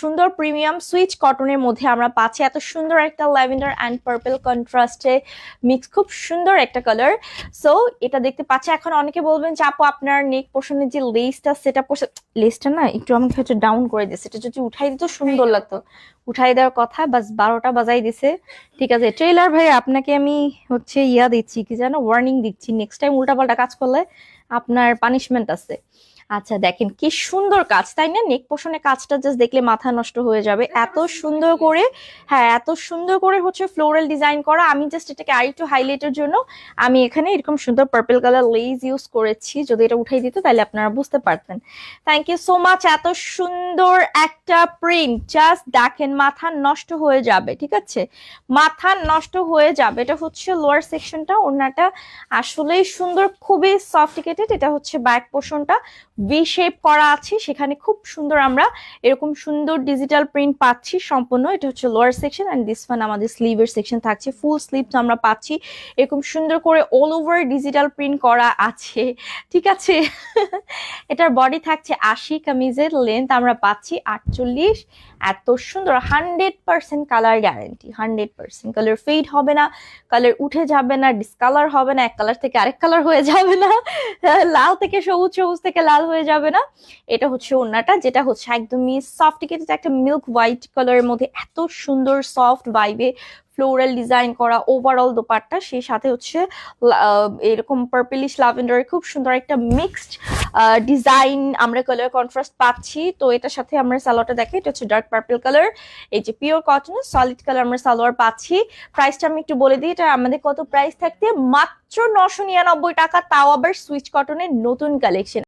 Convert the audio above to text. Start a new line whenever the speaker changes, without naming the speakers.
সুন্দর premium switch কটনের মধ্যে আমরা পাচ্ছি। এত সুন্দর একটা ল্যাভেন্ডার অ্যান্ড পার্পল কন্ট্রাস্টে মিক্স, খুব সুন্দর একটা কালার সো এটা দেখতে পাচ্ছি। এখন অনেকে বলবেন যে, আপু, আপনার নেক পোর্শনের যে লেসটা সেটা লেসটা না, একটু আমাকে হচ্ছে ডাউন করে দিচ্ছে এটা যদি উঠাই দিত, সুন্দর লাগতো। উঠাই দেওয়ার কথা, বাস বারোটা বাজাই দিছে। ঠিক আছে ট্রেলার ভাই, আপনাকে আমি হচ্ছে ইয়া দিচ্ছি, কি জানো ওয়ার্নিং দিচ্ছি। নেক্সট টাইম উল্টাপাল্টা কাজ করলে আপনার পানিশমেন্ট আছে। আচ্ছা দেখেন কি সুন্দর কাজ তাই না? নেক পোষণে কাজটা জাস্ট দেখলে মাথা নষ্ট হয়ে যাবে। এত সুন্দর করে হ্যাঁ এত সুন্দর করে হচ্ছে ফ্লোরাল ডিজাইন করা। আমি জাস্ট এটাকে আরেকটু হাইলাইটের জন্য আমি এখানে এরকম সুন্দর পার্পল কালার লেজ ইউজ করেছি। যদি এটা উঠাই দিত তাহলে আপনারা বুঝতে পারতেন। থ্যাংক ইউ সো মাচ এত সুন্দর একটা প্রিন্ট জাস্ট দেখেন মাথা নষ্ট হয়ে যাবে ঠিক আছে? মাথা নষ্ট হয়ে যাবে। এটা হচ্ছে লোয়ার সেকশনটা ওনাটা আসলেই সুন্দর খুবই সফটিকেটেড এটা হচ্ছে ব্যাক পোর্শনটা ভি শেপ করা আছে, সেখানে খুব সুন্দর আমরা এরকম সুন্দর ডিজিটাল প্রিন্ট পাচ্ছি সম্পূর্ণ। এটা হচ্ছে lower section and this one আমাদের স্লিভের সেকশন থাকছে। ফুল স্লিভস আমরা পাচ্ছি। এরকম সুন্দর করে অল ওভার ডিজিটাল প্রিন্ট করা আছে। ঠিক আছে? এটার বডি থাকছে আশি কামিজের লেন্থ আমরা পাচ্ছি আটচল্লিশ। এত সুন্দর hundred percent colour guarantee hundred percent colour fade হবে না কালার উঠে যাবে না ডিসকালার হবে না, এক কালার থেকে আরেক কালার হয়ে যাবে না। লাল থেকে সবুজ সবুজ থেকে লাল হয়ে যাবে না। এটা হচ্ছে ওড়নাটা, যেটা হচ্ছে একদমই সফট সফটিকেটেড একটা মিল্ক হোয়াইট কালারের মধ্যে এত সুন্দর সফট ভাইবে ফ্লোরাল ডিজাইন করা ওভারঅল দোপাট্টা। সেই সাথে হচ্ছে এরকম পার্পলিশ লাভেন্ডারের খুব সুন্দর একটা মিক্সড ডিজাইন আমরা কালার কন্ট্রাস্ট পাচ্ছি। তো এটার সাথে আমরা সালোয়ারটা দেখি, এটা হচ্ছে ডার্ক পার্পল কালার এই যে পিওর কটনের সলিড কালার আমরা সালোয়ার পাচ্ছি। প্রাইসটা আমি একটু বলে দিই, এটা আমাদের কত প্রাইস থাকতে? মাত্র নশো নিরানব্বই টাকা, তাও আবার সুইচ কটনের নতুন কালেকশন